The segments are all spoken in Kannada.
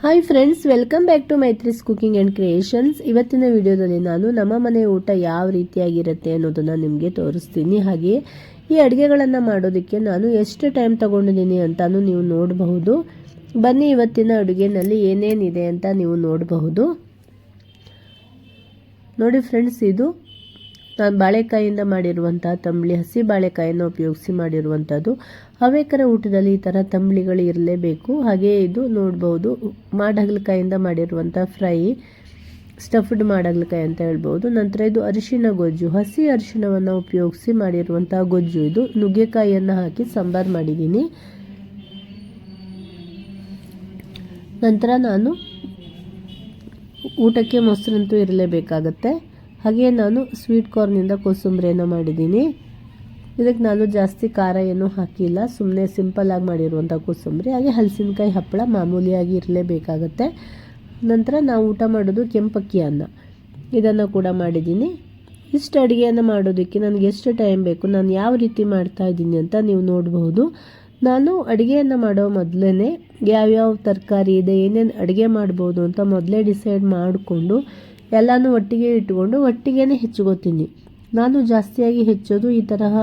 Hi friends welcome back to Maitri's cooking and creations ಇವತ್ತಿನ ವಿಡಿಯೋದಲ್ಲಿ ನಾನು ನಮ್ಮ ಮನೆ ಊಟ ಯಾವ ರೀತಿಯಾಗಿರುತ್ತೆ ಅನ್ನೋದನ್ನು ನಿಮಗೆ ತೋರಿಸ್ತೀನಿ. ಹಾಗೆ ಈ ಅಡುಗೆಗಳನ್ನು ಮಾಡೋದಕ್ಕೆ ನಾನು ಎಷ್ಟು ಟೈಮ್ ತಗೊಂಡಿದ್ದೀನಿ ಅಂತಲೂ ನೀವು ನೋಡಬಹುದು. ಬನ್ನಿ ಇವತ್ತಿನ ಅಡುಗೆನಲ್ಲಿ ಏನೇನಿದೆ ಅಂತ ನೀವು ನೋಡಬಹುದು. ನೋಡಿ ಫ್ರೆಂಡ್ಸ್ ಇದು ನಾನು ಬಾಳೆಕಾಯಿಯಿಂದ ಮಾಡಿರುವಂಥ ತಂಬಳಿ, ಹಸಿ ಬಾಳೆಕಾಯಿಯನ್ನು ಉಪಯೋಗಿಸಿ ಮಾಡಿರುವಂಥದ್ದು ಹವೇಕರ ಊಟದಲ್ಲಿ ಈ ಥರ ತಂಬಳಿಗಳು ಇರಲೇಬೇಕು. ಹಾಗೆ ಇದು ನೋಡ್ಬೋದು ಮಾಡಗಲಕಾಯಿಂದ ಮಾಡಿರುವಂಥ ಫ್ರೈ, ಸ್ಟಫ್ಡ್ ಮಾಡಗಲಕಾಯಿ ಅಂತ ಹೇಳ್ಬೋದು. ನಂತರ ಇದು ಅರಿಶಿನ ಗೊಜ್ಜು. ಹಸಿ ಅರಿಶಿಣವನ್ನು ಉಪಯೋಗಿಸಿ ಮಾಡಿರುವಂಥ ಗೊಜ್ಜು ಇದು. ನುಗ್ಗೆಕಾಯಿಯನ್ನು ಹಾಕಿ ಸಾಂಬಾರು ಮಾಡಿದ್ದೀನಿ. ನಂತರ ನಾನು ಊಟಕ್ಕೆ ಮೊಸರಂತೂ ಇರಲೇಬೇಕಾಗತ್ತೆ. ಹಾಗೆ ನಾನು ಸ್ವೀಟ್ ಕಾರ್ನಿಂದ ಕೋಸಂಬರಿಯನ್ನು ಮಾಡಿದ್ದೀನಿ. ಇದಕ್ಕೆ ನಾನು ಜಾಸ್ತಿ ಖಾರ ಏನೂ ಹಾಕಿಲ್ಲ. ಸುಮ್ಮನೆ ಸಿಂಪಲ್ಲಾಗಿ ಮಾಡಿರುವಂಥ ಕೋಸಂಬರಿ. ಹಾಗೆ ಹಲಸಿನಕಾಯಿ ಹಪ್ಪಳ ಮಾಮೂಲಿಯಾಗಿ ಇರಲೇಬೇಕಾಗತ್ತೆ. ನಂತರ ನಾವು ಊಟ ಮಾಡೋದು ಕೆಂಪಕ್ಕಿ ಅನ್ನ. ಇದನ್ನು ಕೂಡ ಮಾಡಿದ್ದೀನಿ. ಇಷ್ಟು ಅಡುಗೆಯನ್ನು ಮಾಡೋದಕ್ಕೆ ನನಗೆ ಎಷ್ಟು ಟೈಮ್ ಬೇಕು, ನಾನು ಯಾವ ರೀತಿ ಮಾಡ್ತಾ ಇದ್ದೀನಿ ಅಂತ ನೀವು ನೋಡಬಹುದು. ನಾನು ಅಡುಗೆಯನ್ನು ಮಾಡೋ ಮೊದಲೇ ಯಾವ್ಯಾವ ತರಕಾರಿ ಇದೆ, ಏನೇನು ಅಡುಗೆ ಮಾಡ್ಬೋದು ಅಂತ ಮೊದಲೇ ಡಿಸೈಡ್ ಮಾಡಿಕೊಂಡು ಎಲ್ಲನೂ ಒಟ್ಟಿಗೆ ಇಟ್ಟುಕೊಂಡು ಒಟ್ಟಿಗೆ ಹೆಚ್ಚುಕೊತೀನಿ ನಾನು ಜಾಸ್ತಿಯಾಗಿ ಹೆಚ್ಚೋದು ಈ ತರಹ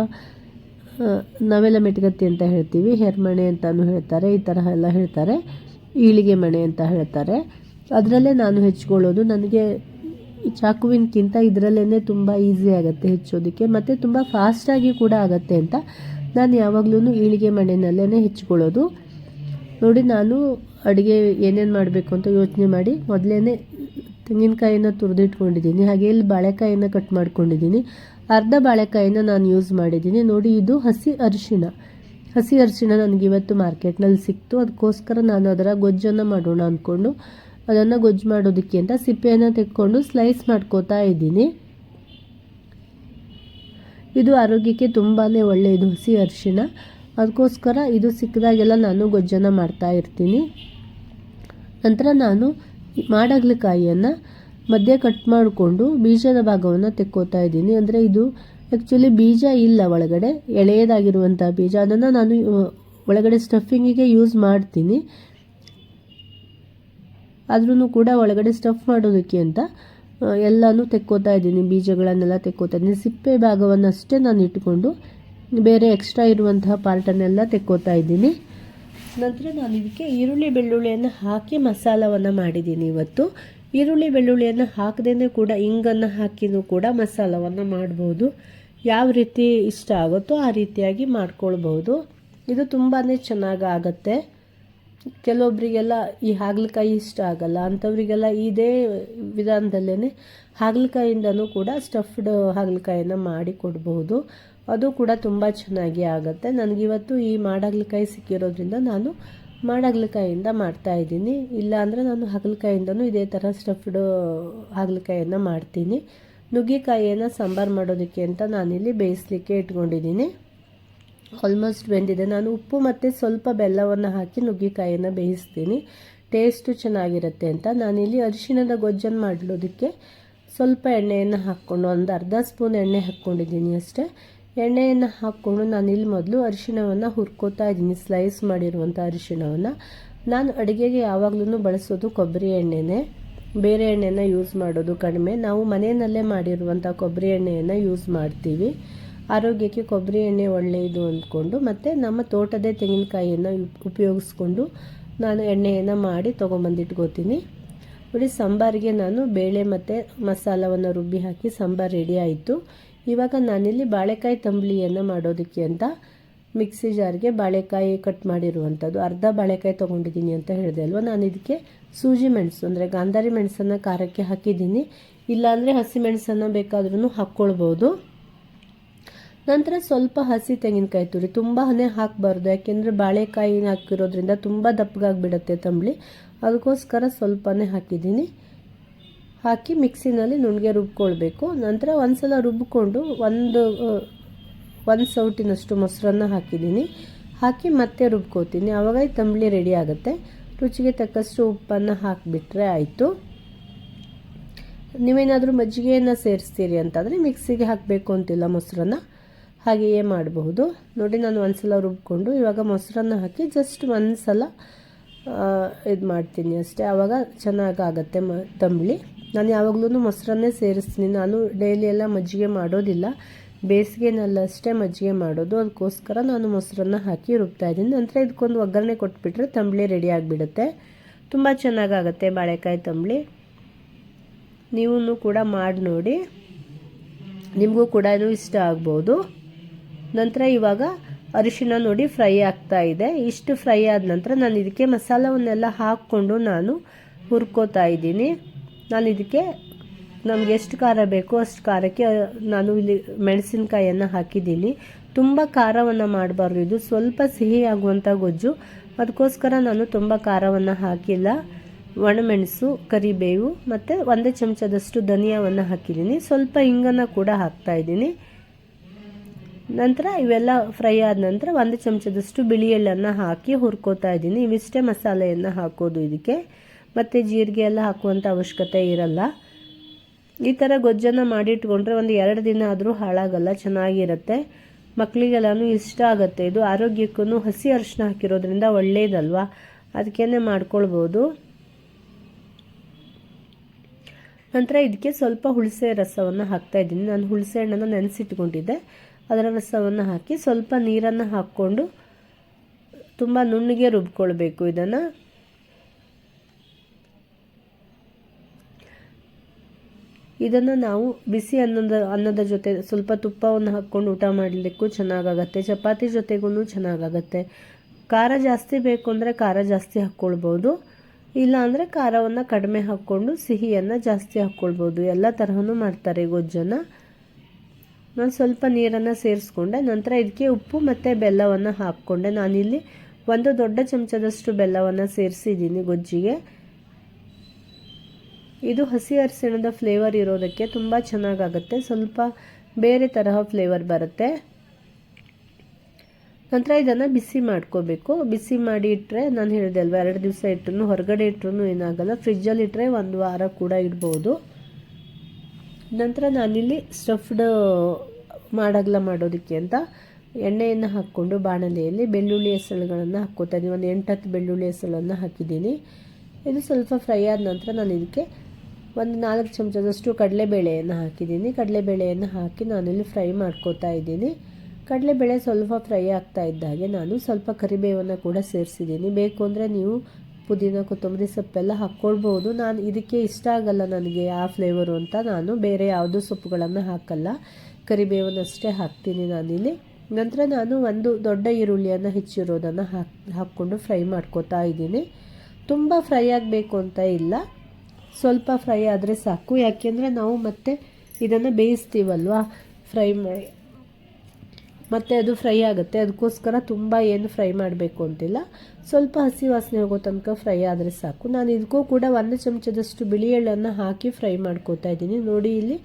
ನವೆಲ ಮೆಟ್ಗತ್ತಿ ಅಂತ ಹೇಳ್ತೀವಿ, ಹೆರ್ಮಣೆ ಅಂತಲೂ ಹೇಳ್ತಾರೆ, ಈ ತರಹ ಎಲ್ಲ ಹೇಳ್ತಾರೆ, ಈಳಿಗೆ ಮಣೆ ಅಂತ ಹೇಳ್ತಾರೆ. ಅದರಲ್ಲೇ ನಾನು ಹೆಚ್ಕೊಳ್ಳೋದು ನನಗೆ ಚಾಕುವಿನಕ್ಕಿಂತ ಇದರಲ್ಲೇ ತುಂಬ ಈಸಿ ಆಗುತ್ತೆ ಹೆಚ್ಚೋದಕ್ಕೆ, ಮತ್ತು ತುಂಬ ಫಾಸ್ಟಾಗಿ ಕೂಡ ಆಗುತ್ತೆ ಅಂತ ನಾನು ಯಾವಾಗಲೂ ಈಳಿಗೆ ಮಣೆನಲ್ಲೇ ಹೆಚ್ಕೊಳ್ಳೋದು ನೋಡಿ, ನಾನು ಅಡುಗೆ ಏನೇನು ಮಾಡಬೇಕು ಅಂತ ಯೋಚನೆ ಮಾಡಿ ಮೊದಲೇ ತೆಂಗಿನಕಾಯಿನ ತುರಿದಿಟ್ಕೊಂಡಿದ್ದೀನಿ, ಹಾಗೆ ಇಲ್ಲಿ ಬಾಳೆಕಾಯಿನ ಕಟ್ ಮಾಡ್ಕೊಂಡಿದ್ದೀನಿ. ಅರ್ಧ ಬಾಳೆಕಾಯಿನ ನಾನು ಯೂಸ್ ಮಾಡಿದ್ದೀನಿ. ನೋಡಿ, ಇದು ಹಸಿ ಅರಿಶಿಣ. ಹಸಿ ಅರಿಶಿಣ ನನಗೆ ಇವತ್ತು ಮಾರ್ಕೆಟ್ನಲ್ಲಿ ಸಿಕ್ತು. ಅದಕ್ಕೋಸ್ಕರ ನಾನು ಅದರ ಗೊಜ್ಜನ್ನು ಮಾಡೋಣ ಅಂದ್ಕೊಂಡು ಅದನ್ನು ಗೊಜ್ಜು ಮಾಡೋದಕ್ಕೆ ಅಂತ ಸಿಪ್ಪೆಯನ್ನು ತೆಕ್ಕೊಂಡು ಸ್ಲೈಸ್ ಮಾಡ್ಕೋತಾ ಇದ್ದೀನಿ. ಇದು ಆರೋಗ್ಯಕ್ಕೆ ತುಂಬಾ ಒಳ್ಳೆಯದು, ಹಸಿ ಅರಿಶಿಣ. ಅದಕ್ಕೋಸ್ಕರ ಇದು ಸಿಕ್ಕಿದಾಗೆಲ್ಲ ನಾನು ಗೊಜ್ಜನ್ನು ಮಾಡ್ತಾ ಇರ್ತೀನಿ. ನಂತರ ನಾನು ಮಾಡಗ್ಲಕಾಯಿಯನ್ನು ಮಧ್ಯೆ ಕಟ್ ಮಾಡಿಕೊಂಡು ಬೀಜದ ಭಾಗವನ್ನು ತೆಕ್ಕೋತಾ ಇದ್ದೀನಿ. ಅಂದರೆ ಇದು ಆ್ಯಕ್ಚುಲಿ ಬೀಜ ಇಲ್ಲ ಒಳಗಡೆ ಎಳೆಯದಾಗಿರುವಂಥ ಬೀಜ. ಅದನ್ನು ನಾನು ಒಳಗಡೆ ಸ್ಟಫಿಂಗಿಗೆ ಯೂಸ್ ಮಾಡ್ತೀನಿ. ಆದ್ರೂ ಕೂಡ ಒಳಗಡೆ ಸ್ಟಫ್ ಮಾಡೋದಕ್ಕೆ ಅಂತ ಎಲ್ಲನೂ ತೆಕ್ಕೋತಾ ಇದ್ದೀನಿ, ಬೀಜಗಳನ್ನೆಲ್ಲ ತೆಕ್ಕೋತಾ ಇದ್ದೀನಿ. ಸಿಪ್ಪೆ ಭಾಗವನ್ನಷ್ಟೇ ನಾನು ಇಟ್ಕೊಂಡು ಬೇರೆ ಎಕ್ಸ್ಟ್ರಾ ಇರುವಂತಹ ಪಾರ್ಟನ್ನೆಲ್ಲ ತೆಕ್ಕೋತಾ ಇದ್ದೀನಿ. ನಂತರ ನಾನು ಇದಕ್ಕೆ ಈರುಳ್ಳಿ ಬೆಳ್ಳುಳ್ಳಿಯನ್ನು ಹಾಕಿ ಮಸಾಲವನ್ನು ಮಾಡಿದ್ದೀನಿ ಇವತ್ತು. ಈರುಳ್ಳಿ ಬೆಳ್ಳುಳ್ಳಿಯನ್ನು ಹಾಕದೇ ಕೂಡ ಇಂಗನ್ನು ಹಾಕಿನೂ ಕೂಡ ಮಸಾಲವನ್ನು ಮಾಡ್ಬೋದು. ಯಾವ ರೀತಿ ಇಷ್ಟ ಆಗುತ್ತೋ ಆ ರೀತಿಯಾಗಿ ಮಾಡ್ಕೊಳ್ಬೋದು. ಇದು ತುಂಬಾ ಚೆನ್ನಾಗಿ ಆಗುತ್ತೆ. ಕೆಲವೊಬ್ಬರಿಗೆಲ್ಲ ಈ ಹಾಗಲಕಾಯಿ ಇಷ್ಟ ಆಗಲ್ಲ, ಅಂಥವರಿಗೆಲ್ಲ ಇದೇ ವಿಧಾನದಲ್ಲೇ ಹಾಗಲಕಾಯಿಂದನೂ ಕೂಡ ಸ್ಟಫ್ಡ್ ಹಾಗಲಕಾಯಿಯನ್ನು ಮಾಡಿ ಕೊಡ್ಬೋದು. ಅದು ಕೂಡ ತುಂಬ ಚೆನ್ನಾಗಿ ಆಗುತ್ತೆ. ನನಗಿವತ್ತು ಈ ಮಾಡಾಗ್ಲಿಕಾಯಿ ಸಿಕ್ಕಿರೋದ್ರಿಂದ ನಾನು ಮಾಡಾಗ್ಲಿಕಾಯಿಂದ ಮಾಡ್ತಾ ಇದ್ದೀನಿ. ಇಲ್ಲಾಂದರೆ ನಾನು ಹಾಗಲಕಾಯಿಂದನೂ ಇದೇ ಥರ ಸ್ಟಫ್ಡ್ ಹಾಗಲಕಾಯಿಯನ್ನು ಮಾಡ್ತೀನಿ. ನುಗ್ಗೆಕಾಯಿಯನ್ನು ಸಾಂಬಾರು ಮಾಡೋದಕ್ಕೆ ಅಂತ ನಾನಿಲ್ಲಿ ಬೇಯಿಸ್ಲಿಕ್ಕೆ ಇಟ್ಕೊಂಡಿದ್ದೀನಿ. ಆಲ್ಮೋಸ್ಟ್ ಬೆಂದಿದೆ. ನಾನು ಉಪ್ಪು ಮತ್ತು ಸ್ವಲ್ಪ ಬೆಲ್ಲವನ್ನು ಹಾಕಿ ನುಗ್ಗೆಕಾಯಿಯನ್ನು ಬೇಯಿಸ್ತೀನಿ. ಟೇಸ್ಟು ಚೆನ್ನಾಗಿರುತ್ತೆ ಅಂತ. ನಾನಿಲ್ಲಿ ಅರಿಶಿಣದ ಗೊಜ್ಜನ್ನು ಮಾಡಲೋದಕ್ಕೆ ಸ್ವಲ್ಪ ಎಣ್ಣೆಯನ್ನು ಹಾಕ್ಕೊಂಡು ಒಂದು ಅರ್ಧ ಸ್ಪೂನ್ ಎಣ್ಣೆ ಹಾಕ್ಕೊಂಡಿದ್ದೀನಿ ಅಷ್ಟೇ. ಎಣ್ಣೆಯನ್ನು ಹಾಕ್ಕೊಂಡು ನಾನು ಇಲ್ಲಿ ಮೊದಲು ಅರಿಶಿಣವನ್ನು ಹುರ್ಕೋತಾ ಇದ್ದೀನಿ ಸ್ಲೈಸ್ ಮಾಡಿರುವಂಥ ಅರಿಶಿಣವನ್ನು. ನಾನು ಅಡುಗೆಗೆ ಯಾವಾಗಲೂ ಬಳಸೋದು ಕೊಬ್ಬರಿ ಎಣ್ಣೆನೇ. ಬೇರೆ ಎಣ್ಣೆನ ಯೂಸ್ ಮಾಡೋದು ಕಡಿಮೆ. ನಾವು ಮನೆಯಲ್ಲೇ ಮಾಡಿರುವಂಥ ಕೊಬ್ಬರಿ ಎಣ್ಣೆಯನ್ನು ಯೂಸ್ ಮಾಡ್ತೀವಿ. ಆರೋಗ್ಯಕ್ಕೆ ಕೊಬ್ಬರಿ ಎಣ್ಣೆ ಒಳ್ಳೆಯದು ಅಂದ್ಕೊಂಡು, ಮತ್ತು ನಮ್ಮ ತೋಟದೇ ತೆಂಗಿನಕಾಯಿಯನ್ನು ಉಪಯೋಗಿಸ್ಕೊಂಡು ನಾನು ಎಣ್ಣೆಯನ್ನು ಮಾಡಿ ತೊಗೊಂಬಂದಿಟ್ಕೋತೀನಿ. ನೋಡಿ, ಸಾಂಬಾರಿಗೆ ನಾನು ಬೇಳೆ ಮತ್ತು ಮಸಾಲವನ್ನು ರುಬ್ಬಿ ಹಾಕಿ ಸಾಂಬಾರು ರೆಡಿ ಆಯಿತು. ಇವಾಗ ನಾನಿಲ್ಲಿ ಬಾಳೆಕಾಯಿ ತಂಬಳಿಯನ್ನು ಮಾಡೋದಕ್ಕೆ ಅಂತ ಮಿಕ್ಸಿ ಜಾರ್ಗೆ ಬಾಳೆಕಾಯಿ ಕಟ್ ಮಾಡಿರುವಂಥದ್ದು. ಅರ್ಧ ಬಾಳೆಕಾಯಿ ತೊಗೊಂಡಿದ್ದೀನಿ ಅಂತ ಹೇಳಿದೆ ಅಲ್ವಾ? ನಾನು ಇದಕ್ಕೆ ಸೂಜಿ ಮೆಣಸು, ಅಂದರೆ ಗಾಂಧಾರಿ ಮೆಣಸನ್ನು ಖಾರಕ್ಕೆ ಹಾಕಿದ್ದೀನಿ. ಇಲ್ಲಾಂದರೆ ಹಸಿ ಮೆಣಸನ್ನು ಬೇಕಾದ್ರೂ ಹಾಕ್ಕೊಳ್ಬೋದು. ನಂತರ ಸ್ವಲ್ಪ ಹಸಿ ತೆಂಗಿನಕಾಯಿ ತುರಿ. ತುಂಬನೇ ಹಾಕಬಾರ್ದು, ಯಾಕೆಂದರೆ ಬಾಳೆಕಾಯಿ ಹಾಕಿರೋದ್ರಿಂದ ತುಂಬ ದಪ್ಪಗಾಗಿಬಿಡುತ್ತೆ ತಂಬಳಿ. ಅದಕ್ಕೋಸ್ಕರ ಸ್ವಲ್ಪನೇ ಹಾಕಿದ್ದೀನಿ. ಹಾಕಿ ಮಿಕ್ಸಿನಲ್ಲಿ ನುಣ್ಣಗೆ ರುಬ್ಕೊಳ್ಬೇಕು. ನಂತರ ಒಂದು ಸಲ ರುಬ್ಬಿಕೊಂಡು ಒಂದು ಒಂದು ಸೌಟಿನಷ್ಟು ಮೊಸರನ್ನ ಹಾಕಿದ್ದೀನಿ. ಹಾಕಿ ಮತ್ತೆ ರುಬ್ಕೋತೀನಿ ಆವಾಗ ತಂಬಳಿ ರೆಡಿ ಆಗುತ್ತೆ. ರುಚಿಗೆ ತಕ್ಕಷ್ಟು ಉಪ್ಪನ್ನು ಹಾಕಿಬಿಟ್ರೆ ಆಯಿತು. ನೀವೇನಾದರೂ ಮಜ್ಜಿಗೆಯನ್ನು ಸೇರಿಸ್ತೀರಿ ಅಂತಂದರೆ ಮಿಕ್ಸಿಗೆ ಹಾಕಬೇಕು ಅಂತಿಲ್ಲ ಮೊಸರನ್ನ. ಹಾಗೆಯೇ ಮಾಡಬಹುದು. ನೋಡಿ, ನಾನು ಒಂದು ಸಲ ರುಬ್ಕೊಂಡು ಇವಾಗ ಮೊಸರನ್ನ ಹಾಕಿ ಜಸ್ಟ್ ಒಂದು ಸಲ ಇದು ಮಾಡ್ತೀನಿ ಅಷ್ಟೇ. ಆವಾಗ ಚೆನ್ನಾಗಾಗತ್ತೆ ಮ, ತಂಬಳಿ. ನಾನು ಯಾವಾಗಲೂ ಮೊಸರನ್ನೇ ಸೇರಿಸ್ತೀನಿ. ನಾನು ಡೈಲಿ ಎಲ್ಲ ಮಜ್ಜಿಗೆ ಮಾಡೋದಿಲ್ಲ. ಬೇಸಿಗೆನಲ್ಲಷ್ಟೇ ಮಜ್ಜಿಗೆ ಮಾಡೋದು. ಅದಕ್ಕೋಸ್ಕರ ನಾನು ಮೊಸರನ್ನ ಹಾಕಿ ರುಬ್ತಾ ಇದ್ದೀನಿ. ನಂತರ ಇದಕ್ಕೊಂದು ಒಗ್ಗರಣೆ ಕೊಟ್ಬಿಟ್ರೆ ತಂಬಳಿ ರೆಡಿ ಆಗಿಬಿಡುತ್ತೆ. ತುಂಬ ಚೆನ್ನಾಗಾಗುತ್ತೆ ಬಾಳೆಕಾಯಿ ತಂಬಳಿ. ನೀವು ಕೂಡ ಮಾಡಿ ನೋಡಿ. ನಿಮಗೂ ಕೂಡ ಇದು ಇಷ್ಟ ಆಗ್ಬೋದು. ನಂತರ ಇವಾಗ ಅರಿಶಿನ ನೋಡಿ ಫ್ರೈ ಆಗ್ತಾ ಇದೆ. ಇಷ್ಟು ಫ್ರೈ ಆದ ನಂತರ ನಾನು ಇದಕ್ಕೆ ಮಸಾಲವನ್ನೆಲ್ಲ ಹಾಕ್ಕೊಂಡು ನಾನು ಹುರ್ಕೋತಾ ಇದ್ದೀನಿ. ನಾನು ಇದಕ್ಕೆ ನಮ್ಗೆ ಎಷ್ಟು ಖಾರ ಬೇಕೋ ಅಷ್ಟು ಖಾರಕ್ಕೆ ನಾನು ಇಲ್ಲಿ ಮೆಣಸಿನಕಾಯಿಯನ್ನು ಹಾಕಿದ್ದೀನಿ. ತುಂಬ ಖಾರವನ್ನು ಮಾಡಬಾರ್ದು ಇದು. ಸ್ವಲ್ಪ ಸಿಹಿ ಆಗುವಂಥ ಗೊಜ್ಜು. ಅದಕ್ಕೋಸ್ಕರ ನಾನು ತುಂಬ ಖಾರವನ್ನು ಹಾಕಿಲ್ಲ. ಒಣಮೆಣಸು, ಕರಿಬೇವು ಮತ್ತು ಒಂದು ಚಮಚದಷ್ಟು ಧನಿಯಾವನ್ನು ಹಾಕಿದ್ದೀನಿ. ಸ್ವಲ್ಪ ಹಿಂಗನ್ನು ಕೂಡ ಹಾಕ್ತಾ ಇದ್ದೀನಿ. ನಂತರ ಇವೆಲ್ಲ ಫ್ರೈ ಆದ ನಂತರ ಒಂದು ಚಮಚದಷ್ಟು ಬಿಳಿ ಎಳ್ಳನ್ನು ಹಾಕಿ ಹುರ್ಕೋತಾ ಇದ್ದೀನಿ. ಇವಿಷ್ಟೇ ಮಸಾಲೆಯನ್ನು ಹಾಕೋದು ಇದಕ್ಕೆ. ಮತ್ತು ಜೀರಿಗೆ ಎಲ್ಲ ಹಾಕುವಂಥ ಅವಶ್ಯಕತೆ ಇರಲ್ಲ. ಈ ಥರ ಗೊಜ್ಜನ್ನು ಮಾಡಿಟ್ಕೊಂಡ್ರೆ ಒಂದು ಎರಡು ದಿನ ಆದರೂ ಹಾಳಾಗಲ್ಲ, ಚೆನ್ನಾಗಿರುತ್ತೆ. ಮಕ್ಕಳಿಗೆಲ್ಲನೂ ಇಷ್ಟ ಆಗುತ್ತೆ. ಇದು ಆರೋಗ್ಯಕ್ಕೂ ಹಸಿ ಅರಿಶಿನ ಹಾಕಿರೋದ್ರಿಂದ ಒಳ್ಳೆಯದಲ್ವಾ ಅದಕ್ಕೇ ಮಾಡ್ಕೊಳ್ಬೋದು. ನಂತರ ಇದಕ್ಕೆ ಸ್ವಲ್ಪ ಹುಳಸೆ ರಸವನ್ನು ಹಾಕ್ತಾ ಇದ್ದೀನಿ. ನಾನು ಹುಳಸೆ ಹಣ್ಣನ್ನು ನೆನೆಸಿಟ್ಕೊಂಡಿದ್ದೆ. ಅದರ ರಸವನ್ನು ಹಾಕಿ ಸ್ವಲ್ಪ ನೀರನ್ನು ಹಾಕ್ಕೊಂಡು ತುಂಬ ನುಣ್ಣಗೆ ರುಬ್ಕೊಳ್ಬೇಕು ಇದನ್ನು. ಇದನ್ನು ನಾವು ಬಿಸಿ ಅನ್ನದ ಅನ್ನದ ಜೊತೆ ಸ್ವಲ್ಪ ತುಪ್ಪವನ್ನು ಹಾಕ್ಕೊಂಡು ಊಟ ಮಾಡಲಿಕ್ಕೂ ಚೆನ್ನಾಗಾಗತ್ತೆ. ಚಪಾತಿ ಜೊತೆಗೂ ಚೆನ್ನಾಗಾಗತ್ತೆ. ಖಾರ ಜಾಸ್ತಿ ಬೇಕು ಅಂದರೆ ಖಾರ ಜಾಸ್ತಿ ಹಾಕ್ಕೊಳ್ಬೋದು. ಇಲ್ಲ ಅಂದರೆ ಖಾರವನ್ನು ಕಡಿಮೆ ಹಾಕ್ಕೊಂಡು ಸಿಹಿಯನ್ನು ಜಾಸ್ತಿ ಹಾಕ್ಕೊಳ್ಬೋದು. ಎಲ್ಲ ತರಹನೂ ಮಾಡ್ತಾರೆ ಗೊಜ್ಜನ್ನು. ನಾನು ಸ್ವಲ್ಪ ನೀರನ್ನು ಸೇರಿಸ್ಕೊಂಡೆ. ನಂತರ ಇದಕ್ಕೆ ಉಪ್ಪು ಮತ್ತು ಬೆಲ್ಲವನ್ನು ಹಾಕ್ಕೊಂಡೆ. ನಾನಿಲ್ಲಿ ಒಂದು ದೊಡ್ಡ ಚಮಚದಷ್ಟು ಬೆಲ್ಲವನ್ನು ಸೇರಿಸಿದ್ದೀನಿ ಗೊಜ್ಜಿಗೆ. ಇದು ಹಸಿ ಅರಿಶಿಣದ ಫ್ಲೇವರ್ ಇರೋದಕ್ಕೆ ತುಂಬ ಚೆನ್ನಾಗಾಗುತ್ತೆ. ಸ್ವಲ್ಪ ಬೇರೆ ತರಹ ಫ್ಲೇವರ್ ಬರುತ್ತೆ. ನಂತರ ಇದನ್ನು ಬಿಸಿ ಮಾಡ್ಕೋಬೇಕು. ಬಿಸಿ ಮಾಡಿ ಇಟ್ಟರೆ ನಾನು ಹೇಳಿದೆ ಅಲ್ವಾ, ಎರಡು ದಿವಸ ಇಟ್ಟರು ಹೊರಗಡೆ ಇಟ್ಟರು ಏನಾಗಲ್ಲ. ಫ್ರಿಜ್ಜಲ್ಲಿ ಇಟ್ಟರೆ ಒಂದು ವಾರ ಕೂಡ ಇಡ್ಬೋದು. ನಂತರ ನಾನಿಲ್ಲಿ ಸ್ಟಫ್ಡ್ ಮಾಡಗ್ಲ ಮಾಡೋದಕ್ಕೆ ಅಂತ ಎಣ್ಣೆಯನ್ನು ಹಾಕ್ಕೊಂಡು ಬಾಣಲೆಯಲ್ಲಿ ಬೆಳ್ಳುಳ್ಳಿ ಹೆಸಳುಗಳನ್ನು ಹಾಕ್ಕೋತಾ ಇದ್ದೀನಿ ಒಂದು ಎಂಟತ್ತು ಬೆಳ್ಳುಳ್ಳಿ ಹೆಸಳನ್ನು ಹಾಕಿದ್ದೀನಿ ಇದು ಸ್ವಲ್ಪ ಫ್ರೈ ಆದ ನಂತರ ನಾನು ಇದಕ್ಕೆ ಒಂದು ನಾಲ್ಕು ಚಮಚದಷ್ಟು ಕಡಲೆಬೇಳೆಯನ್ನು ಹಾಕಿದ್ದೀನಿ. ಕಡಲೆಬೇಳೆಯನ್ನು ಹಾಕಿ ನಾನಿಲ್ಲಿ ಫ್ರೈ ಮಾಡ್ಕೋತಾ ಇದ್ದೀನಿ. ಕಡಲೆಬೇಳೆ ಸ್ವಲ್ಪ ಫ್ರೈ ಆಗ್ತಾ ಇದ್ದಾಗೆ ನಾನು ಸ್ವಲ್ಪ ಕರಿಬೇವನ್ನು ಕೂಡ ಸೇರಿಸಿದ್ದೀನಿ. ಬೇಕು ಅಂದರೆ ನೀವು ಪುದೀನ, ಕೊತ್ತಂಬರಿ ಸೊಪ್ಪೆಲ್ಲ ಹಾಕ್ಕೊಳ್ಬೋದು. ನಾನು ಇದಕ್ಕೆ ಇಷ್ಟ ಆಗಲ್ಲ ನನಗೆ ಆ ಫ್ಲೇವರು ಅಂತ. ನಾನು ಬೇರೆ ಯಾವುದೂ ಸೊಪ್ಪುಗಳನ್ನು ಹಾಕಲ್ಲ. ಕರಿಬೇವನ್ನಷ್ಟೇ ಹಾಕ್ತೀನಿ ನಾನಿಲ್ಲಿ. ನಂತರ ನಾನು ಒಂದು ದೊಡ್ಡ ಈರುಳ್ಳಿಯನ್ನು ಹೆಚ್ಚಿರೋದನ್ನು ಹಾಕಿ, ಹಾಕ್ಕೊಂಡು ಫ್ರೈ ಮಾಡ್ಕೋತಾ ಇದ್ದೀನಿ. ತುಂಬ ಫ್ರೈ ಆಗಬೇಕು ಅಂತ ಇಲ್ಲ. ಸ್ವಲ್ಪ ಫ್ರೈ ಆದರೆ ಸಾಕು. ಯಾಕೆಂದರೆ ನಾವು ಮತ್ತೆ ಇದನ್ನು ಬೇಯಿಸ್ತೀವಲ್ವಾ? ಫ್ರೈ ಮಾಡಿ ಮತ್ತು ಅದು ಫ್ರೈ ಆಗುತ್ತೆ. ಅದಕ್ಕೋಸ್ಕರ ತುಂಬ ಏನು ಫ್ರೈ ಮಾಡಬೇಕು ಅಂತಿಲ್ಲ. ಸ್ವಲ್ಪ ಹಸಿ ವಾಸನೆ ಹೋಗೋ ತನಕ ಫ್ರೈ ಆದರೆ ಸಾಕು. ನಾನು ಇದಕ್ಕೂ ಕೂಡ ಒಂದು ಚಮಚದಷ್ಟು ಬಿಳಿ ಎಳ್ಳನ್ನು ಹಾಕಿ ಫ್ರೈ ಮಾಡ್ಕೋತಾ ಇದ್ದೀನಿ. ನೋಡಿ ಇಲ್ಲಿ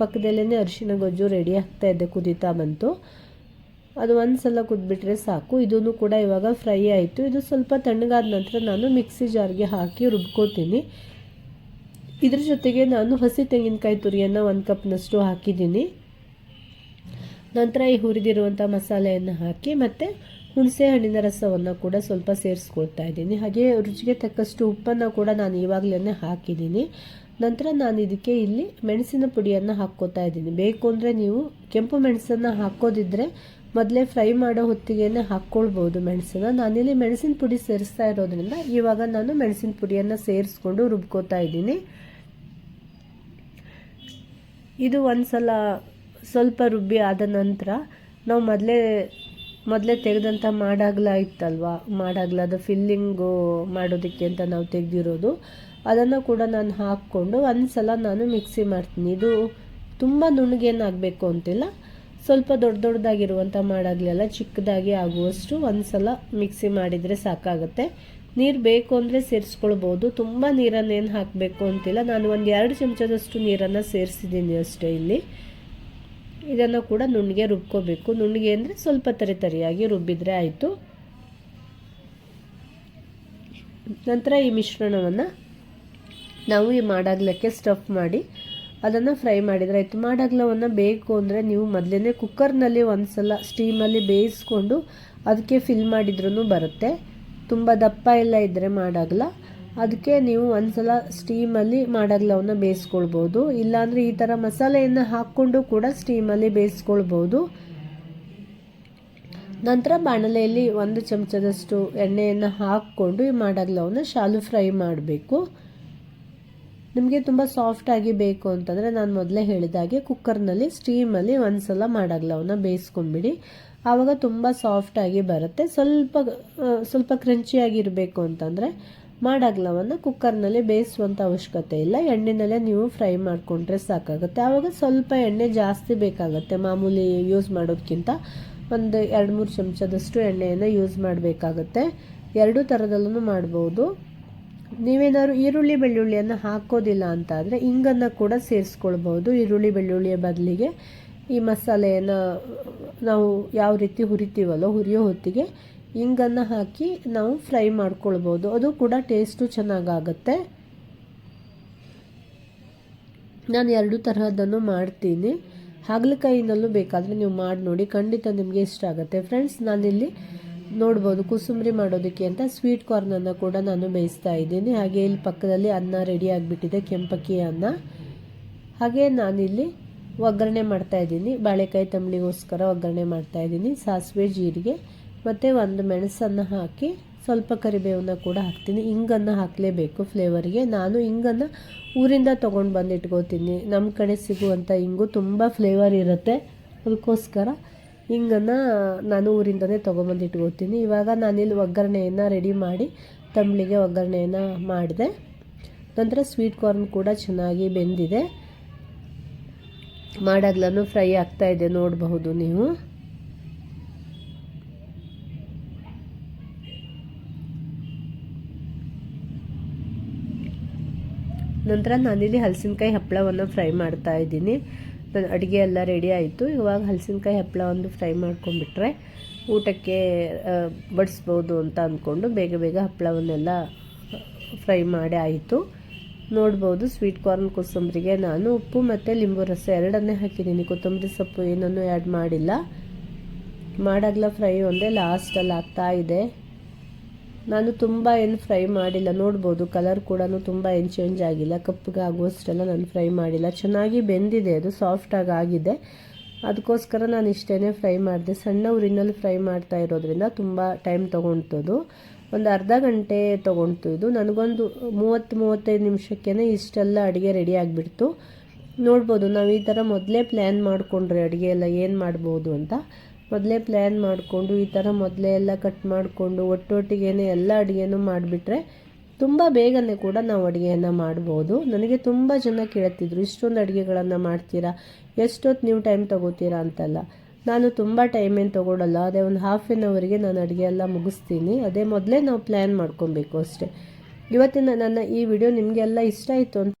ಪಕ್ಕದಲ್ಲೇ ಅರಿಶಿನ ಗೊಜ್ಜು ರೆಡಿ ಆಗ್ತಾ ಇದೆ ಕುದೀತಾ ಬಂತು. ಅದು ಒಂದು ಸಲ ಕುದ್ಬಿಟ್ರೆ ಸಾಕು. ಇದೂ ಕೂಡ ಇವಾಗ ಫ್ರೈ ಆಯಿತು. ಇದು ಸ್ವಲ್ಪ ತಣ್ಣಗಾದ ನಂತರ ನಾನು ಮಿಕ್ಸಿ ಜಾರ್ಗೆ ಹಾಕಿ ರುಬ್ಕೋತೀನಿ. ಇದ್ರ ಜೊತೆಗೆ ನಾನು ಹಸಿ ತೆಂಗಿನಕಾಯಿ ತುರಿಯನ್ನು ಒಂದು ಕಪ್ನಷ್ಟು ಹಾಕಿದ್ದೀನಿ. ನಂತರ ಈ ಹುರಿದಿರುವಂಥ ಮಸಾಲೆಯನ್ನು ಹಾಕಿ ಮತ್ತು ಹುಣಸೆ ಹಣ್ಣಿನ ರಸವನ್ನು ಕೂಡ ಸ್ವಲ್ಪ ಸೇರಿಸ್ಕೊಳ್ತಾ ಇದ್ದೀನಿ. ಹಾಗೆ ರುಚಿಗೆ ತಕ್ಕಷ್ಟು ಉಪ್ಪನ್ನು ಕೂಡ ನಾನು ಇವಾಗಲೇ ಹಾಕಿದ್ದೀನಿ. ನಂತರ ನಾನು ಇದಕ್ಕೆ ಇಲ್ಲಿ ಮೆಣಸಿನ ಪುಡಿಯನ್ನು ಹಾಕ್ಕೋತಾ ಇದ್ದೀನಿ. ಬೇಕು ಅಂದರೆ ನೀವು ಕೆಂಪು ಮೆಣಸನ್ನು ಹಾಕೋದಿದ್ರೆ ಮೊದಲೇ ಫ್ರೈ ಮಾಡೋ ಹೊತ್ತಿಗೆನೇ ಹಾಕ್ಕೊಳ್ಬೋದು ಮೆಣಸನ್ನು. ನಾನಿಲ್ಲಿ ಮೆಣಸಿನ ಪುಡಿ ಸೇರಿಸ್ತಾ ಇರೋದ್ರಿಂದ ಇವಾಗ ನಾನು ಮೆಣಸಿನ ಪುಡಿಯನ್ನು ಸೇರಿಸ್ಕೊಂಡು ರುಬ್ಕೋತಾ ಇದ್ದೀನಿ. ಇದು ಒಂದು ಸಲ ಸ್ವಲ್ಪ ರುಬ್ಬಿ ಆದ ನಂತರ ನಾವು ಮೊದಲೇ ಮೊದಲೇ ತೆಗೆದಂಥ ಮಾಡಾಗ್ಲ ಇತ್ತಲ್ವ ಮಾಡಾಗ್ಲದ ಫಿಲ್ಲಿಂಗು ಮಾಡೋದಕ್ಕೆ ಅಂತ ನಾವು ತೆಗೆದಿರೋದು. ಅದನ್ನು ಕೂಡ ನಾನು ಹಾಕ್ಕೊಂಡು ಒಂದು ಸಲ ನಾನು ಮಿಕ್ಸಿ ಮಾಡ್ತೀನಿ. ಇದು ತುಂಬ ನುಣ್ಣಗೇನಾಗಬೇಕು ಅಂತಿಲ್ಲ. ಸ್ವಲ್ಪ ದೊಡ್ಡ ದೊಡ್ಡದಾಗಿರುವಂಥ ಮಾಡಾಗಲೆಲ್ಲ ಚಿಕ್ಕದಾಗಿ ಆಗುವಷ್ಟು ಒಂದು ಸಲ ಮಿಕ್ಸಿ ಮಾಡಿದರೆ ಸಾಕಾಗುತ್ತೆ. ನೀರು ಬೇಕು ಅಂದರೆ ಸೇರಿಸ್ಕೊಳ್ಬೋದು. ತುಂಬ ನೀರನ್ನೇನು ಹಾಕಬೇಕು ಅಂತಿಲ್ಲ. ನಾನು ಒಂದು ಎರಡು ಚಮಚದಷ್ಟು ನೀರನ್ನು ಸೇರಿಸಿದ್ದೀನಿ ಅಷ್ಟೇ ಇಲ್ಲಿ. ಇದನ್ನು ಕೂಡ ನುಣ್ಣಗೆ ರುಬ್ಕೋಬೇಕು. ನುಣ್ಣಗೆ ಅಂದರೆ ಸ್ವಲ್ಪ ತರಿ ತರಿಯಾಗಿ ರುಬ್ಬಿದರೆ ಆಯಿತು. ನಂತರ ಈ ಮಿಶ್ರಣವನ್ನು ನಾವು ಈ ಮಾಡಾಗ್ಲಕ್ಕೆ ಸ್ಟಫ್ ಮಾಡಿ ಅದನ್ನು ಫ್ರೈ ಮಾಡಿದರೆ ಆಯಿತು. ಮಾಡಾಗ್ಲವನ್ನು ಬೇಕು ಅಂದರೆ ನೀವು ಮೊದಲೇ ಕುಕ್ಕರ್ನಲ್ಲಿ ಒಂದು ಸಲ ಸ್ಟೀಮಲ್ಲಿ ಬೇಯಿಸ್ಕೊಂಡು ಅದಕ್ಕೆ ಫಿಲ್ ಮಾಡಿದ್ರೂ ಬರುತ್ತೆ. ತುಂಬ ದಪ್ಪ ಎಲ್ಲ ಇದ್ದರೆ ಮಾಡಾಗಲ್ಲ. ಅದಕ್ಕೆ ನೀವು ಒಂದ್ಸಲ ಸ್ಟೀಮಲ್ಲಿ ಮಾಡಾಗ್ಲವನ್ನ ಬೇಯಿಸ್ಕೊಳ್ಬೋದು. ಇಲ್ಲಾಂದರೆ ಈ ಥರ ಮಸಾಲೆಯನ್ನು ಹಾಕ್ಕೊಂಡು ಕೂಡ ಸ್ಟೀಮಲ್ಲಿ ಬೇಯಿಸ್ಕೊಳ್ಬೋದು. ನಂತರ ಬಾಣಲೆಯಲ್ಲಿ ಒಂದು ಚಮಚದಷ್ಟು ಎಣ್ಣೆಯನ್ನು ಹಾಕ್ಕೊಂಡು ಈ ಮಾಡಾಗ್ಲವನ್ನ ಶಾಲು ಫ್ರೈ ಮಾಡಬೇಕು. ನಿಮಗೆ ತುಂಬ ಸಾಫ್ಟಾಗಿ ಬೇಕು ಅಂತಂದರೆ ನಾನು ಮೊದಲೇ ಹೇಳಿದಾಗೆ ಕುಕ್ಕರ್ನಲ್ಲಿ ಸ್ಟೀಮಲ್ಲಿ ಒಂದು ಸಲ ಮಾಡಾಗ್ಲವನ್ನ ಬೇಯಿಸ್ಕೊಂಬಿಡಿ ಆವಾಗ ತುಂಬ ಸಾಫ್ಟಾಗಿ ಬರುತ್ತೆ. ಸ್ವಲ್ಪ ಸ್ವಲ್ಪ ಕ್ರಂಚಿಯಾಗಿರಬೇಕು ಅಂತಂದರೆ ಮಾಡಾಗ್ಲವನ್ನು ಕುಕ್ಕರ್ನಲ್ಲಿ ಬೇಯಿಸುವಂಥ ಅವಶ್ಯಕತೆ ಇಲ್ಲ. ಎಣ್ಣೆನಲ್ಲೇ ನೀವು ಫ್ರೈ ಮಾಡಿಕೊಂಡ್ರೆ ಸಾಕಾಗುತ್ತೆ. ಆವಾಗ ಸ್ವಲ್ಪ ಎಣ್ಣೆ ಜಾಸ್ತಿ ಬೇಕಾಗುತ್ತೆ. ಮಾಮೂಲಿ ಯೂಸ್ ಮಾಡೋದಕ್ಕಿಂತ ಒಂದು ಎರಡು, ಮೂರು ಚಮಚದಷ್ಟು ಎಣ್ಣೆಯನ್ನು ಯೂಸ್ ಮಾಡಬೇಕಾಗತ್ತೆ. ಎರಡು ಥರದಲ್ಲೂ ಮಾಡ್ಬೋದು. ನೀವೇನಾದ್ರು ಈರುಳ್ಳಿ, ಬೆಳ್ಳುಳ್ಳಿಯನ್ನು ಹಾಕೋದಿಲ್ಲ ಅಂತ ಆದರೆ ಇಂಗನ್ನು ಕೂಡ ಸೇರಿಸ್ಕೊಳ್ಬೋದು. ಈರುಳ್ಳಿ, ಬೆಳ್ಳುಳ್ಳಿಯ ಬದಲಿಗೆ ಈ ಮಸಾಲೆಯನ್ನು ನಾವು ಯಾವ ರೀತಿ ಹುರಿತೀವಲ್ಲೋ ಹುರಿಯೋ ಹೊತ್ತಿಗೆ ಇಂಗನ್ನು ಹಾಕಿ ನಾವು ಫ್ರೈ ಮಾಡ್ಕೊಳ್ಬೋದು. ಅದು ಕೂಡ ಟೇಸ್ಟು ಚೆನ್ನಾಗಾಗತ್ತೆ. ನಾನು ಎರಡು ತರಹದನ್ನು ಮಾಡ್ತೀನಿ. ಹಾಗಲಕಾಯಿನಲ್ಲೂ ಬೇಕಾದರೆ ನೀವು ಮಾಡಿ ನೋಡಿ ಖಂಡಿತ ನಿಮಗೆ ಇಷ್ಟ ಆಗುತ್ತೆ. ಫ್ರೆಂಡ್ಸ್, ನಾನಿಲ್ಲಿ ನೋಡ್ಬೋದು ಕುಸುಂಬರಿ ಮಾಡೋದಕ್ಕೆ ಅಂತ ಸ್ವೀಟ್ ಕಾರ್ನನ್ನು ಕೂಡ ನಾನು ಬೇಯಿಸ್ತಾ ಇದ್ದೀನಿ. ಹಾಗೆ ಇಲ್ಲಿ ಪಕ್ಕದಲ್ಲಿ ಅನ್ನ ರೆಡಿ ಆಗಿಬಿಟ್ಟಿದೆ ಕೆಂಪಕ್ಕಿ ಅನ್ನ. ಹಾಗೆ ನಾನಿಲ್ಲಿ ಒಗ್ಗರಣೆ ಮಾಡ್ತಾ ಇದ್ದೀನಿ. ಬಾಳೆಕಾಯಿ ತಂಬಳಿಗೋಸ್ಕರ ಒಗ್ಗರಣೆ ಮಾಡ್ತಾ ಇದ್ದೀನಿ. ಸಾಸಿವೆ, ಜೀರಿಗೆ ಮತ್ತು ಒಂದು ಮೆಣಸನ್ನು ಹಾಕಿ ಸ್ವಲ್ಪ ಕರಿಬೇವನ್ನ ಕೂಡ ಹಾಕ್ತೀನಿ. ಹಿಂಗನ್ನು ಹಾಕಲೇಬೇಕು ಫ್ಲೇವರಿಗೆ. ನಾನು ಹಿಂಗನ್ನು ಊರಿಂದ ತೊಗೊಂಡು ಬಂದು ಇಟ್ಕೋತೀನಿ ನಮ್ಮ ಕಡೆ ಸಿಗುವಂಥ ಹಿಂಗು ತುಂಬ ಫ್ಲೇವರ್ ಇರುತ್ತೆ. ಅದಕ್ಕೋಸ್ಕರ ಹಿಂಗನ್ನು ನಾನು ಊರಿಂದನೇ ತೊಗೊಂಬಂದು ಇಟ್ಕೋತೀನಿ ಇವಾಗ ನಾನಿಲ್ಲಿ ಒಗ್ಗರಣೆಯನ್ನು ರೆಡಿ ಮಾಡಿ ತಂಬ್ಳಿಗೆ ಒಗ್ಗರಣೆಯನ್ನು ಮಾಡಿದೆ. ನಂತರ ಸ್ವೀಟ್ ಕಾರ್ನ್ ಕೂಡ ಚೆನ್ನಾಗಿ ಬೆಂದಿದೆ. ಮಾಡಾಗ್ಲೂ ಫ್ರೈ ಆಗ್ತಾ ಇದೆ, ನೋಡಬಹುದು ನೀವು. ನಂತರ ನಾನಿಲ್ಲಿ ಹಲಸಿನಕಾಯಿ ಹಪ್ಪಳವನ್ನು ಫ್ರೈ ಮಾಡ್ತಾ ಇದ್ದೀನಿ. ನನ್ನ ಅಡುಗೆ ಎಲ್ಲ ರೆಡಿ ಆಯಿತು. ಇವಾಗ ಹಲಸಿನಕಾಯಿ ಹಪ್ಪಳ ಫ್ರೈ ಮಾಡ್ಕೊಂಡ್ಬಿಟ್ರೆ ಊಟಕ್ಕೆ ಬಡಿಸ್ಬೋದು ಅಂತ ಅಂದ್ಕೊಂಡು ಬೇಗ ಬೇಗ ಹಪ್ಪಳವನ್ನೆಲ್ಲ ಫ್ರೈ ಮಾಡಿ ಆಯಿತು. ನೋಡ್ಬೋದು. ಸ್ವೀಟ್ ಕಾರ್ನ್ ಕೋಸಂಬರಿಗೆ ನಾನು ಉಪ್ಪು ಮತ್ತು ಲಿಂಬು ರಸ ಎರಡನ್ನೇ ಹಾಕಿದ್ದೀನಿ. ಕೊತ್ತಂಬರಿ ಸೊಪ್ಪು ಏನನ್ನೂ ಆ್ಯಡ್ ಮಾಡಿಲ್ಲ. ಮಾಡಾಗ್ಲ ಫ್ರೈ ಒಂದೇ ಲಾಸ್ಟಲ್ಲಿ ಆಗ್ತಾ ಇದೆ. ನಾನು ತುಂಬ ಏನು ಫ್ರೈ ಮಾಡಿಲ್ಲ. ನೋಡ್ಬೋದು ಕಲರ್ ಕೂಡ ತುಂಬ ಏನು ಚೇಂಜ್ ಆಗಿಲ್ಲ. ಕಪ್ಪಗೆ ಆಗುವಷ್ಟೆಲ್ಲ ನಾನು ಫ್ರೈ ಮಾಡಿಲ್ಲ. ಚೆನ್ನಾಗಿ ಬೆಂದಿದೆ. ಅದು ಸಾಫ್ಟಾಗಿ ಆಗಿದೆ. ಅದಕ್ಕೋಸ್ಕರ ನಾನು ಇಷ್ಟೇ ಫ್ರೈ ಮಾಡಿದೆ. ಸಣ್ಣ ಉರಿನಲ್ಲಿ ಫ್ರೈ ಮಾಡ್ತಾ ಇರೋದ್ರಿಂದ ತುಂಬ ಟೈಮ್ ತೊಗೊಳ್ತದು. ಒಂದು ಅರ್ಧ ಗಂಟೆ ತೊಗೊಳ್ತು ಇದು. ನನಗೊಂದು ಮೂವತ್ತು, ಮೂವತ್ತೈದು ನಿಮಿಷಕ್ಕೇ ಇಷ್ಟೆಲ್ಲ ಅಡುಗೆ ರೆಡಿ ಆಗಿಬಿಡ್ತು. ನೋಡ್ಬೋದು, ನಾವು ಈ ಥರ ಮೊದಲೇ ಪ್ಲ್ಯಾನ್ ಮಾಡಿಕೊಂಡ್ರೆ ಅಡುಗೆ ಎಲ್ಲ ಏನು ಮಾಡ್ಬೋದು ಅಂತ. ಮೊದಲೇ ಪ್ಲ್ಯಾನ್ ಮಾಡಿಕೊಂಡು, ಈ ಥರ ಮೊದಲೇ ಎಲ್ಲ ಕಟ್ ಮಾಡಿಕೊಂಡು ಒಟ್ಟೊಟ್ಟಿಗೆ ಎಲ್ಲ ಅಡುಗೆನೂ ಮಾಡಿಬಿಟ್ರೆ ತುಂಬ ಬೇಗನೆ ಕೂಡ ನಾವು ಅಡುಗೆಯನ್ನು ಮಾಡ್ಬೋದು. ನನಗೆ ತುಂಬ ಜನ ಕೇಳ್ತಿದ್ರು, ಇಷ್ಟೊಂದು ಅಡುಗೆಗಳನ್ನು ಮಾಡ್ತೀರಾ? ಎಷ್ಟೊತ್ತು ನೀವು ಟೈಮ್ ತಗೋತೀರಾ? ಅಂತಲ್ಲ. ನಾನು ತುಂಬ ಟೈಮ್ ಏನು ತೊಗೊಳಲ್ಲ. ಅದೇ ಒಂದು ಹಾಫ್ ಆನ್ ಅವರಿಗೆ ನಾನು ಅಡುಗೆ ಎಲ್ಲ ಮುಗಿಸ್ತೀನಿ. ಅದೇ ಮೊದಲೇ ನಾವು ಪ್ಲ್ಯಾನ್ ಮಾಡ್ಕೊಬೇಕು ಅಷ್ಟೇ. ಇವತ್ತಿನ ನನ್ನ ಈ ವಿಡಿಯೋ ನಿಮಗೆಲ್ಲ ಇಷ್ಟ ಆಯಿತು ಅಂತ